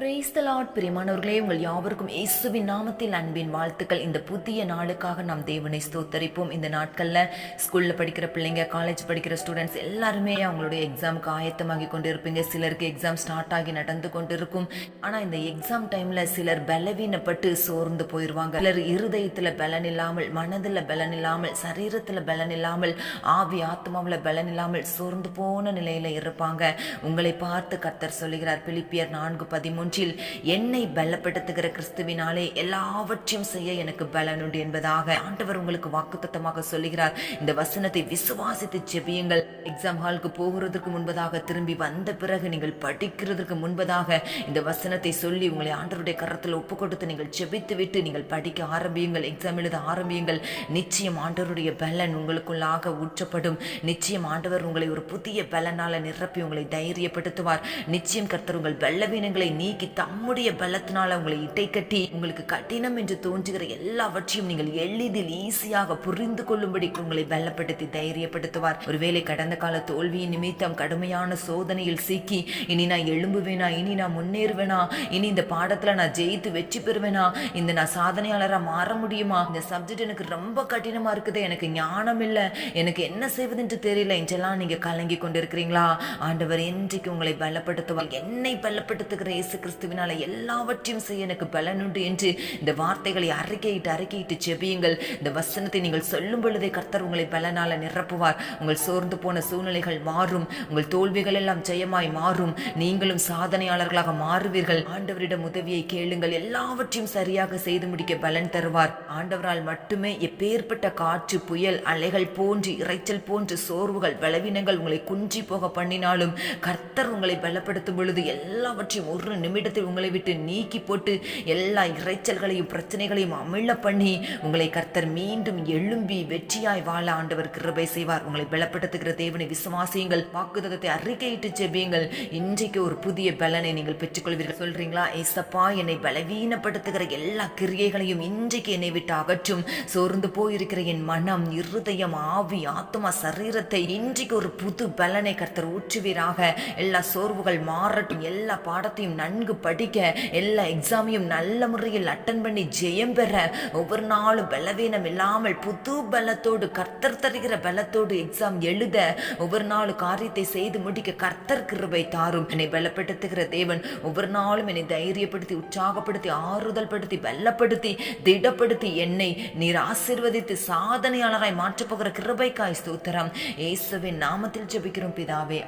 Brace த Lord பிரியமானவர்களே உங்கள் யாவருக்கும் இயேசுவின் நாமத்தில் அன்பின் வாழ்த்துக்கள். இந்த புதிய நாளுக்காக நாம் தேவனை ஸ்தோத்தரிப்போம். இந்த நாட்களில் ஸ்கூலில் படிக்கிற பிள்ளைங்க காலேஜ் படிக்கிற ஸ்டூடெண்ட்ஸ் எல்லாருமே அவங்களுடைய எக்ஸாமுக்கு ஆயத்தமாகி கொண்டு இருப்பீங்க சிலருக்கு எக்ஸாம் ஸ்டார்ட் ஆகி நடந்து கொண்டு இருக்கும் ஆனால் இந்த எக்ஸாம் டைமில் சிலர் பலவீனப்பட்டு சோர்ந்து போயிடுவாங்க சிலர் இருதயத்தில் பலன் இல்லாமல் மனதில் பலன் இல்லாமல் சரீரத்தில் பலன் இல்லாமல் ஆவி ஆத்மாவில் பலன் இல்லாமல் சோர்ந்து போன நிலையில் இருப்பாங்க. உங்களை பார்த்து கர்த்தர் சொல்லுகிறார். பிலிப்பியர் நான்கு பதிமூணு ஒன்றில் என்னை பலப்படுத்துகிற கிறிஸ்துவினாலே எல்லாவற்றையும் செய்ய எனக்கு பலன் உண்டு என்பதாக ஆண்டவர் உங்களுக்கு வாக்குத்தத்தமாக சொல்லுகிறார். இந்த வசனத்தை விசுவாசித்து ஜெபியுங்கள். எக்ஸாம் ஹாலுக்கு போகிறதுக்கு முன்பதாக திரும்பி வந்த பிறகு நீங்கள் படிக்கிறதுக்கு முன்பதாக இந்த வசனத்தை சொல்லி உங்களை ஆண்டவருடைய கரத்தில் ஒப்பு கொடுத்து நீங்கள் ஜெபித்து விட்டு நீங்கள் படிக்க ஆரம்பியுங்கள். எக்ஸாம் எழுத ஆரம்பியுங்கள். நிச்சயம் ஆண்டவருடைய பலன் உங்களுக்குள்ளாக ஊற்றப்படும். நிச்சயம் ஆண்டவர் உங்களை ஒரு புதிய பலனால நிரப்பி உங்களை தைரியப்படுத்துவார். நிச்சயம் கர்த்தர் உங்கள் பலவீனங்களை நீக்கி தம்முடைய பலத்தினால உங்களை இட்டை கட்டி உங்களுக்கு கடினம் என்று தோன்றுகிற எல்லாவற்றையும் நீங்கள் எளிதில் ஈஸியாக புரிந்து கொள்ளும்படி உங்களை பலப்படுத்தி தைரியப்படுத்துவார். ஒருவேளை கடந்த கால தோல்வியின் நிமித்தம் கடுமையான சோதனையில் சிக்கி இனி நான் எழும்புவேனா இனி நான் முன்னேறுவேனா இனி இந்த பாடத்துல நான் ஜெயித்து வெற்றி பெறுவேனா இந்த நான் சாதனையாளராக மாற முடியுமா? இந்த சப்ஜெக்ட் எனக்கு ரொம்ப கடினமா இருக்குது எனக்கு ஞானம் இல்லை எனக்கு என்ன செய்வதென்று தெரியல என்றெல்லாம் நீங்க கலங்கி கொண்டிருக்கிறீங்களா? ஆண்டவர் இன்றைக்கு உங்களை பலப்படுத்துவார். என்னை பலப்படுத்துகிற இயேசு கிறிஸ்துவினால எல்லாவற்றையும் செய்ய எனக்கு பலன் உண்டு என்று இந்த வார்த்தைகளை அறிக்கையிட்டு அறிக்கையிட்டு செபியுங்கள் இந்த வசனத்தை நீங்கள் சொல்லும் பொழுதே கர்த்தர் உங்களை பலனால நிரப்புவார். உங்கள் சோர்ந்து போன சூழ்நிலைகள் மாறும். உங்கள் தோல்விகள் எல்லாம் ஜெயமாய் மாறும். நீங்களும் சாதனையாளர்களாக மாறுவீர்கள். ஆண்டவரிடம் உதவியை கேளுங்கள். எல்லாவற்றையும் சரியாக செய்து முடிக்க பலன் தருவார். ஆண்டவரால் மட்டுமே எப்பேற்பட்ட காற்று புயல் அலைகள் போன்று இறைச்சல் போன்று சோர்வுகள் பலவீனங்கள் உங்களை குன்றி போக பண்ணினாலும் கர்த்தர் உங்களை பலப்படுத்தும் பொழுது எல்லாவற்றையும் ஒரு நிமிடத்தில் உங்களை விட்டு நீக்கி போட்டு எல்லா இறைச்சல்களையும் பிரச்சனைகளையும் அமிழ பண்ணி உங்களை கர்த்தர் மீண்டும் எழும்பி வெற்றியாய் வாழ ஆண்டவர் கிருபை செய்வார். உங்களை பலப்படுத்துகிற தேவனை விசுவாசியுங்கள். வாக்குத்தத்தை அறிக்கையிட்டு செபியுங்கள் இன்றைக்கு ஒரு புதிய பலனை நீங்கள் பெற்றுக்கொள்வீர்கள். சொல்றீங்களா? ஏசப்பா என்னை பலவீனப்படுத்துகிற எல்லா கிரியைகளையும் இன்றைக்கு என்னை விட்டு அகற்றும். சோர்ந்து போயிருக்கிற என் மனம் இருதயம் ஆவி ஆத்மா சரீரத்தை இன்றைக்கு ஒரு புது பலனை கர்த்தர் ஊற்றுவீராக. எல்லா சோர்வுகள் மாறட்டும். எல்லா பாடத்தையும் நன்கு படிக்க எல்லா எக்ஸாமையும் நல்ல முறையில் அட்டன் பண்ணி ஜெயம் பெற ஒவ்வொரு நாளும் பலவீனம் இல்லாமல் புது பலத்தோடு கர்த்தர் தருகிற பலத்தோடு எக்ஸாம் எழுத ஒவ்வொரு நாளும் காரியத்தை செய்து முடிக்க கர்த்தர் கிருபை தாரும். என்னை பலப்படுத்துகிற தேவன் ஒவ்வொரு நாளும் என்னை தைரியப்படுத்தி உற்சாகப்படுத்தி ஆறுதல் படுத்தி பலப்படுத்தி திடப்படுத்தி என்னை நீர் ஆசிர்வதித்து சாதனையாளராய் மாற்றப்போகிற கிருபைக்காய் ஸ்தோத்திரம். இயேசுவின் நாமத்தில் ஜபிக்கிறோம் பிதாவே